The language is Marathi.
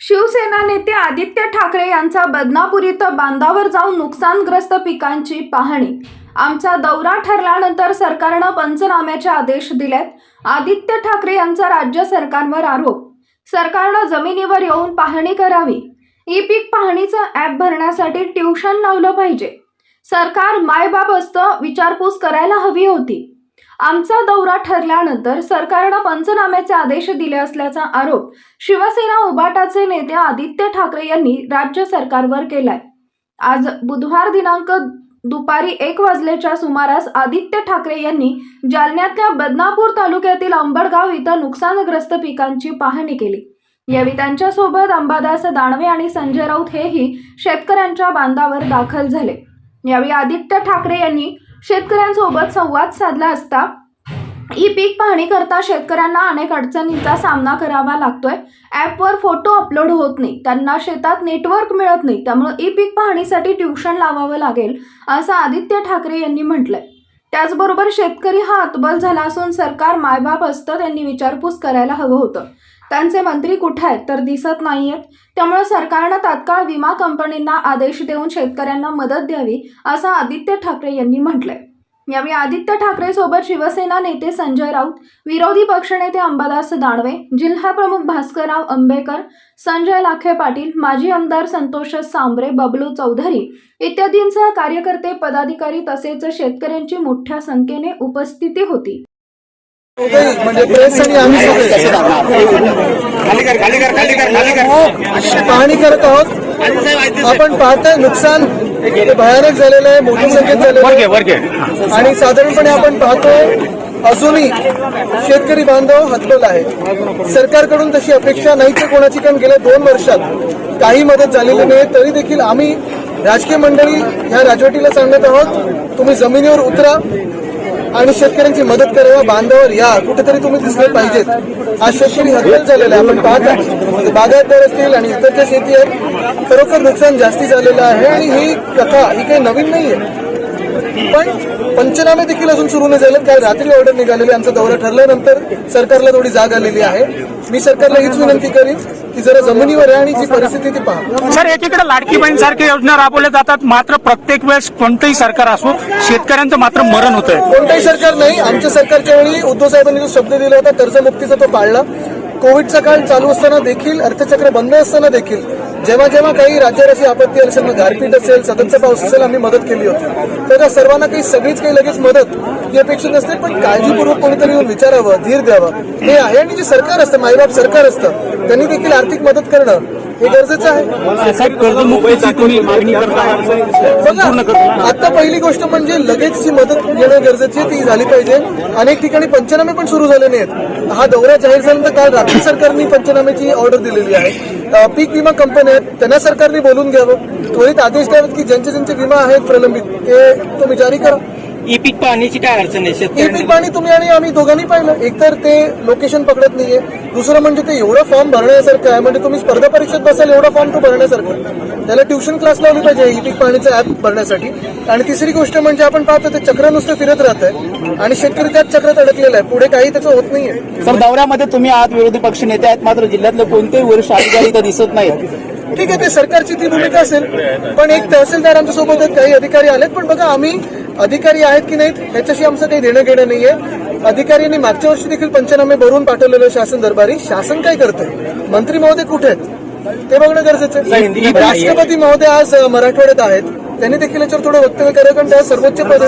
शिवसेना नेते आदित्य ठाकरे यांचा बदनापूर इथं बांधावर जाऊन नुकसानग्रस्त पिकांची पाहणी. आमचा दौरा ठरल्यानंतर सरकारनं पंचनाम्याचे आदेश दिलेत. आदित्य ठाकरे यांचा राज्य सरकारवर आरोप. सरकारनं जमिनीवर येऊन पाहणी करावी. ई पीक पाहणीचं ॲप भरण्यासाठी ट्युशन लावलं पाहिजे. सरकार मायबाप असतं विचारपूस करायला हवी होती. आमचा दौरा ठरल्यानंतर सरकारनं पंचनाम्याचे आदेश दिले असल्याचा आरोप शिवसेना उबाटाचे नेते आदित्य ठाकरे यांनी राज्य सरकारवर केलाय. आज बुधवार दिनांक दुपारी एक वाजल्याच्या सुमारास आदित्य ठाकरे यांनी जालन्यातल्या बदनापूर तालुक्यातील अंबडगाव इथं नुकसानग्रस्त पिकांची पाहणी केली. यावेळी त्यांच्यासोबत अंबादास दानवे आणि संजय राऊत हेही शेतकऱ्यांच्या बांधावर दाखल झाले. यावेळी आदित्य ठाकरे यांनी शेतकऱ्यांसोबत संवाद साधला असता ई पीक पाहणी करता शेतकऱ्यांना अनेक अडचणींचा सामना करावा लागतोय. ॲपवर फोटो अपलोड होत नाही. त्यांना शेतात नेटवर्क मिळत नाही. त्यामुळे ई पीक पाहणीसाठी ट्युशन लावावं लागेल असं आदित्य ठाकरे यांनी म्हटलंय. त्याचबरोबर शेतकरी हा हतबल झाला असून सरकार मायबाप असतं त्यांनी विचारपूस करायला हवं होतं. त्यांचे मंत्री कुठे आहेत तर दिसत नाहीयेत त्यामुळे सरकारनं तात्काळ विमा कंपनींना आदेश देऊन शेतकऱ्यांना मदत द्यावी असं आदित्य ठाकरे यांनी म्हटलंय. यावेळी आदित्य ठाकरे सोबत शिवसेना नेते संजय राऊत विरोधी पक्षनेते अंबादास दानवे जिल्हा प्रमुख भास्करराव आंबेकर संजय लाखे पाटील माजी आमदार संतोष सांबरे बबलू चौधरी इत्यादींसह कार्यकर्ते पदाधिकारी तसेच शेतकऱ्यांची मोठ्या संख्येने उपस्थिती होती. म्हणजे प्रेस आणि आम्ही सगळे. खाली कर खाली कर खाली कर खाली कर. पाहणी करत आहोत. आपण पाहतोय नुकसान भयानक झालेलं आहे मोठी संख्येत झालेलं आणि साधारणपणे आपण पाहतोय अजूनही शेतकरी बांधव हतबल आहे सरकारकडून तशी अपेक्षा नाहीच आहे कोणाची कारण गेल्या दोन वर्षात काही मदत झालेली नाही. तरी देखील आम्ही राजकीय मंडळी ह्या राजवटीला सांगत आहोत तुम्ही जमिनीवर उतरा. आणि शेतकऱ्यांची मदत करावा बांधावर या. कुठेतरी तुम्ही दिसले पाहिजेत. आज शेतकरी हतबल झालेला आहे. आपण पाहता. म्हणजे बागायतदार असतील आणि इतर ज्या शेती आहेत. खरोखर नुकसान जास्ती झालेलं आहे आणि ही कथा ही काही नवीन नाहीये. पण पंचनामे देखील अजून सुरू नाही झाले काल रात्री ऑर्डर निघालेली आमचा दौरा ठरल्यानंतर सरकारला थोडी जाग आलेली आहे. मी सरकारला हीच विनंती करीन. की जरा जमिनीवर आहे आणि जी परिस्थिती ती पहा. सर एकीकडे लाडकी बहीण सारख्या योजना राबवल्या जातात. मात्र प्रत्येक वेळेस कोणतंही सरकार असो शेतकऱ्यांचं मात्र मरण होतंय. कोणतंही सरकार नाही. आमच्या सरकारच्या वेळी उद्धव साहेबांनी जो शब्द दिला होता कर्जमुक्तीचा तो पाळला. कोविडचा काळ चालू असताना देखील अर्थचक्र बंद असताना देखील जेव्हा जेव्हा काही राज्यराशी आपत्ती असेल मग गारपीट असेल सततचा पाऊस असेल आम्ही मदत केली होती. तर सर्वांना काही सगळीच काही लगेच मदत ही अपेक्षित नसते पण काळजीपूर्वक कोणीतरी येऊन विचारावं धीर द्यावं. हे आहे आणि जे सरकार असतं माईबाप सरकार असतं त्यांनी देखील आर्थिक मदत करणं हे गरजेचं आहे. बघा आता पहिली गोष्ट म्हणजे लगेच जी मदत येणं गरजेची ती झाली पाहिजे. अनेक ठिकाणी पंचनामे पण सुरू झाले नाहीत. हा दौरा जाहीर झाल्यानंतर काल राज्य सरकारने पंचनाम्याची ऑर्डर दिलेली आहे. पीक विमा कंपन्या आहेत त्यांना सरकारने बोलून घ्यावं. त्वरित आदेश द्यावेत की ज्यांचे ज्यांचे विमा आहेत प्रलंबित ते तुम्ही जारी करा. ई पीक पाहण्याची काय अडचण आहे? शेतकऱ्यांना? पीक पाणी तुम्ही आणि आम्ही दोघांनी पाहिलं. एकतर ते लोकेशन पकडत नाहीये. दुसरं म्हणजे ते एवढं फॉर्म भरण्यासारखं आहे. म्हणजे तुम्ही स्पर्धा परीक्षेत बसाल एवढा फॉर्म तो भरण्यासारखं त्याला ट्युशन क्लास लावली पाहिजे ई पीक पाणीचं ऍप भरण्यासाठी. आणि तिसरी गोष्ट म्हणजे आपण पाहतो ते चक्र नुसतं फिरत राहत आहे. आणि शेतकरी त्याच चक्रात अडकलेला आहे. पुढे काही त्याचं होत नाहीये. सर दौऱ्यामध्ये तुम्ही आहात विरोधी पक्ष नेते आहेत मात्र जिल्ह्यातले कोणतेही वरिष्ठ अधिकारी इथं दिसत नाहीत. ठीक आहे ते सरकारची ती भूमिका असेल. पण एक तहसीलदार आमच्यासोबत आहेत काही अधिकारी आलेत. पण बघा आम्ही अधिकारी आहेत की नाहीत ह्याच्याशी आमचं काही देणं घेणं नाहीये. अधिकाऱ्यांनी मागच्या वर्षी देखील पंचनामे भरून पाठवलेलं शासन दरबारी. शासन काय करतंय? मंत्री महोदय कुठे आहेत? ते बघणं गरजेचं आहे. राष्ट्रपती महोदय आज मराठवाड्यात आहेत. त्यांनी देखील याच्यावर थोडं वक्तव्य करावं कारण त्या सर्वोच्च पद.